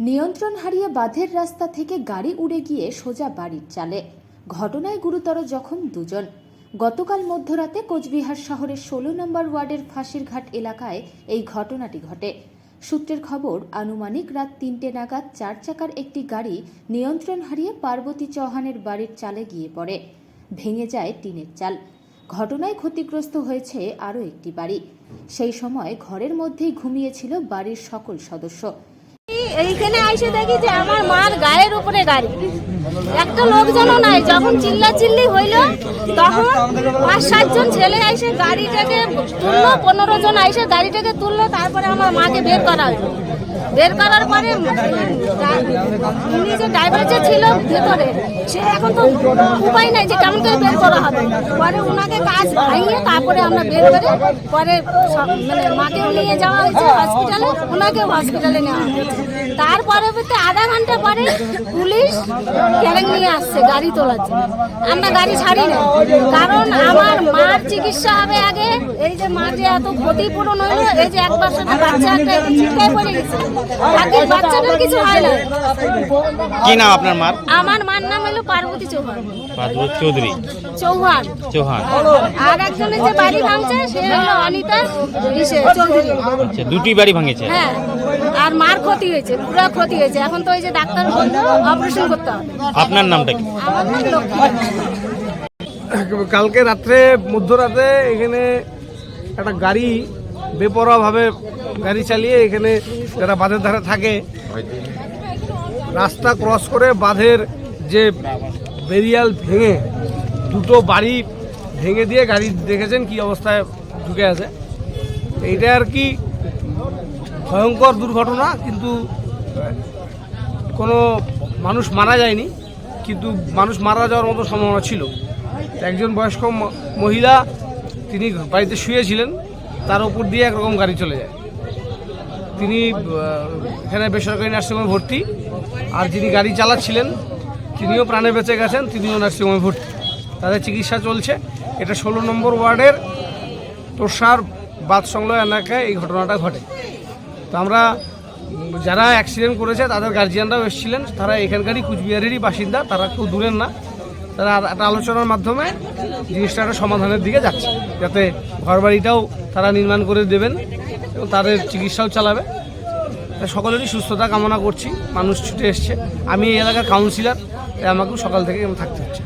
নিয়ন্ত্রণ হারিয়ে বাঁধের রাস্তা থেকে গাড়ি উড়ে গিয়ে সোজা বাড়ির চালে। ঘটনায় গুরুতর জখম দুজন। গতকাল মধ্যরাতে কোচবিহার শহরের ষোলো নম্বর ওয়ার্ডের ফাঁসিরঘাট এলাকায় এই ঘটনাটি ঘটে। সূত্রের খবর, আনুমানিক রাত তিনটে নাগাদ চার চাকার একটি গাড়ি নিয়ন্ত্রণ হারিয়ে পার্বতী চৌহানের বাড়ির চালে গিয়ে পড়ে। ভেঙে যায় টিনের চাল। ঘটনায় ক্ষতিগ্রস্ত হয়েছে আরও একটি বাড়ি। সেই সময় ঘরের মধ্যেই ঘুমিয়েছিল বাড়ির সকল সদস্য। এইখানে আইসে দেখি যে আমার মার গায়ের উপরে গাড়ি একটা লোকজনও নাই, যখন চিল্লা চিল্লি হইল, তখন পাঁচ সাতজন ছেলে আইসে গাড়িটাকে তুললো, পনেরো জন আইসে গাড়িটাকে তুললো, তারপরে আমার মাকে বের করা হলো। বের করার পরে উনি যে ড্রাইভার যে ছিল ভিতরে, সে এখন তো উপায় নাই যে কেমন করে বের করা হবে। পরে ওনাকে কাজ ভাঙিয়ে তারপরে আমরা বের করে, পরে মানে মাকে নিয়ে যাওয়া হয়েছে হসপিটালে ওনাকে হসপিটালে নেওয়া হয়েছে। পরবর্তী আধা ঘণ্টা পরে পুলিশ ক্যারেং নিয়ে আসছে গাড়ি তোলার জন্য। আমরা গাড়ি ছাড়ি না। কারণ আমার মার চিকিৎসা হবে আগে। এই যে মা যে এত ক্ষতিপূরণ হইল এই যে এক বছরের বাচ্চা একটা চিন্তায় পড়ে গেছে। আগে বাচ্চাটার কিছু হয় না। কি নাম আপনার মার? আমার মার নাম হলো পার্বতী চৌহান। পার্বতী চৌধুরী। চৌহান। চৌহান। আর একজনের যে বাড়ি ভাঙছে সে হলো অনিতা চৌধুরী। আচ্ছা দুটি বাড়ি ভাঙেছে? হ্যাঁ আর মার ক্ষতি হয়েছে পুরো ক্ষতি হয়েছে। এখন তো ওই যে ডাক্তার বলল অপারেশন করতে হবে। আপনার নামটা কি? কালকে রাত্রে, মধ্যরাতে এখানে একটা গাড়ি বেপরোয়াভাবে গাড়ি চালিয়ে এখানে যারা বাঁধের ধারে থাকে, রাস্তা ক্রস করে বাঁধের যে বেরিয়াল ভেঙে, দুটো বাড়ি ভেঙে দিয়ে গাড়ি দেখেছেন কি অবস্থায় ঢুকে আছে। এইটা আর কি ভয়ঙ্কর দুর্ঘটনা, কিন্তু কোনো মানুষ মারা যায়নি, কিন্তু মানুষ মারা যাওয়ার মতো সম্ভাবনা ছিল। একজন বয়স্ক মহিলা, তিনি বাড়িতে শুয়েছিলেন, তার উপর দিয়ে একরকম গাড়ি চলে যায়। তিনি এখানে বেসরকারি নার্সিংহোমে ভর্তি, আর যিনি গাড়ি চালাচ্ছিলেন, তিনিও প্রাণে বেঁচে গেছেন, তিনিও নার্সিংহোমে ভর্তি। তাদের চিকিৎসা চলছে। এটা ষোলো নম্বর ওয়ার্ডের তোষার বাদ সংলয় এলাকায় এই ঘটনাটা ঘটে। তো আমরা যারা অ্যাক্সিডেন্ট করেছে, তাদের গার্জিয়ানরাও এসেছিলেন। তারা এখানকারই কুচবিহারেরই বাসিন্দা, তারা কেউ দূরের না। তারা একটা আলোচনার মাধ্যমে জিনিসটা একটা সমাধানের দিকে যাচ্ছে, যাতে ঘরবাড়িটাও তারা নির্মাণ করে দেবেন এবং তাদের চিকিৎসাও চালাবে। সকলেরই সুস্থতা কামনা করছি, মানুষ ছুটে এসছে। আমি এই এলাকার কাউন্সিলর আমাকেও সকাল থেকে থাকতে হচ্ছে।